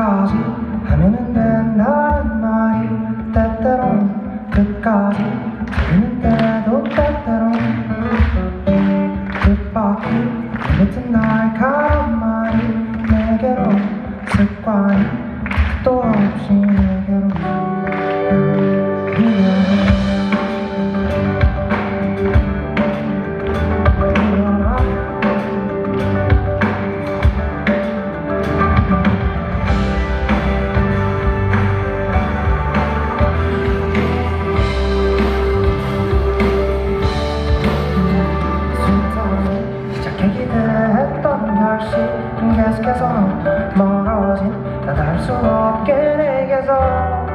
끝까지. 하면은 된다는 말이 때때론 끝까지. 가는데도 때때론 뜻밖의 아무튼 날 가란 말이 내게로 습관이 계속해서 멀어진 나닿을 수 없게 내게서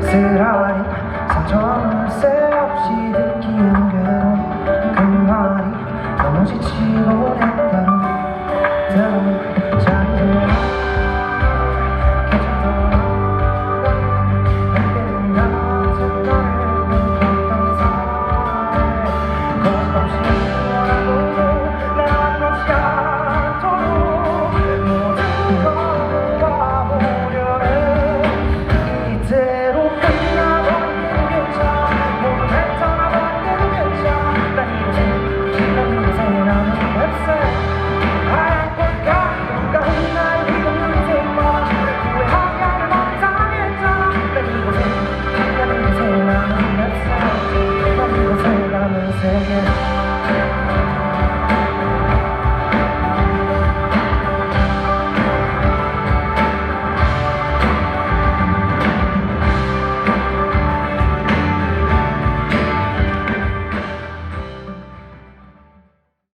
쓰라린 상처는 새 없이 느끼는 괴로움. 그 말이 너무 지쳐